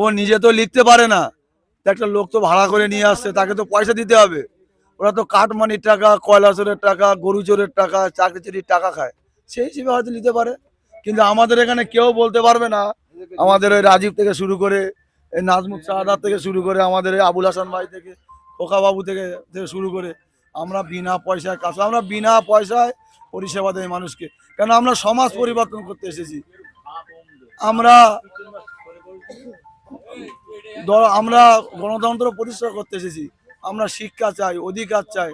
ও নিজে তো লিখতে পারে না। একটা লোক তো ভাড়া করে নিয়ে আসছে, তাকে তো পয়সা দিতে হবে। ওরা তো কাঠমানির টাকা কয়লা চোরের টাকা গরু চোরের টাকা চাকরি চুরির টাকা খায়। সেই হিসেবে হয়তো নিতে পারে। কিন্তু আমাদের এখানে কেউ বলতে পারবে না। আমাদের ওই রাজীব থেকে শুরু করে, এই নাজমুল শাহাদার থেকে শুরু করে, আমাদের এই আবুল হাসান ভাই থেকে খোকা বাবু থেকে থেকে শুরু করে, আমরা বিনা পয়সায় কাজ আমরা বিনা পয়সায় পরিষেবা দেয় মানুষকে। কেন? আমরা সমাজ পরিবর্তন করতে এসেছি। আমরা আমরা গণতন্ত্র প্রতিষ্ঠা করতে এসেছি। আমরা শিক্ষা চাই, অধিকার চাই,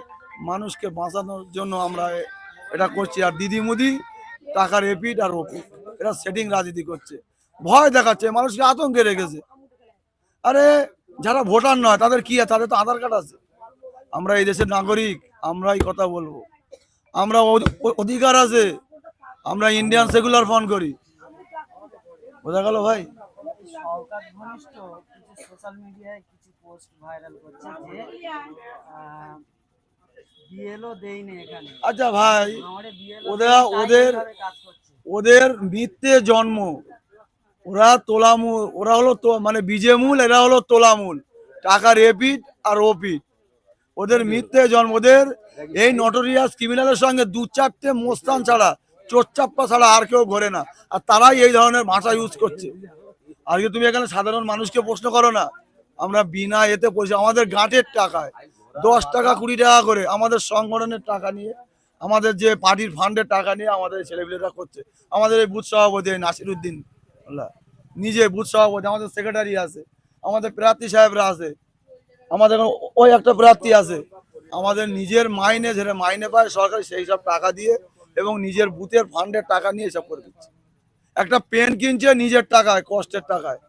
মানুষকে বাঁচানোর জন্য আমরা এটা করছি। আর দিদি মুদি টাকার এপিট আর ওপিট এটা সেটিং রাজনীতি করছে। ভয় দেখাচ্ছে, মানুষকে আতঙ্কে রেখেছে। আরে, যারা ভোটার নয়, তাদের কি তাদের তো আধার কার্ড আছে। আমরা এই দেশের নাগরিক, আমরাই কথা বলব। আমরা অধিকার আছে। আমরা ইন্ডিয়ান সেকুলার ফোন করি। বোঝা গেল ভাই? সরকার ঘনিষ্ঠ কিছু সোশ্যাল মিডিয়ায় কিছু পোস্ট ভাইরাল করছে যে বিএলও এখানে। আচ্ছা ভাই ওদের- ওদের- ওদের মিথ্যে জন্ম। ওরা তোলামূল ওরা হলো তো মানে বিজেমূল এরা হলো তোলামূল। টাকার এপিট আর ওপিট ওদের মিথ্যে জন্ম। ওদের এই নটোরিয়াস ক্রিমিনালের সঙ্গে দু চারটে মোস্তান ছাড়া চোরচাপ্পা ছাড়া আর কেউ ঘোরে না। আর তারাই এই ধরনের ভাষা ইউজ করছে। আজকে তুমি এখানে সাধারণ মানুষকে প্রশ্ন করো না। আমরা বিনা এতে পয়সা আমাদের গাঁটের টাকায় দশ টাকা কুড়ি টাকা করে আমাদের সংগঠনের টাকা নিয়ে, আমাদের যে পার্টির ফান্ডের টাকা নিয়ে আমাদের ছেলেপিলেরা করছে। আমাদের এই বুথ সভাপতি নাসির উদ্দিন নিজে বুথ সভাপতি, আমাদের সেক্রেটারি আছে, আমাদের প্রার্থী সাহেবরা আছে, আমাদের ওই একটা প্রার্থী আছে। আমাদের নিজের মাইনে যেটা মাইনে পায় সরকার সেই সব টাকা দিয়ে এবং নিজের বুথের ফান্ডের টাকা নিয়ে সব করে দিচ্ছে। একটা পেন কিনছে নিজের টাকায় কষ্টের টাকায়।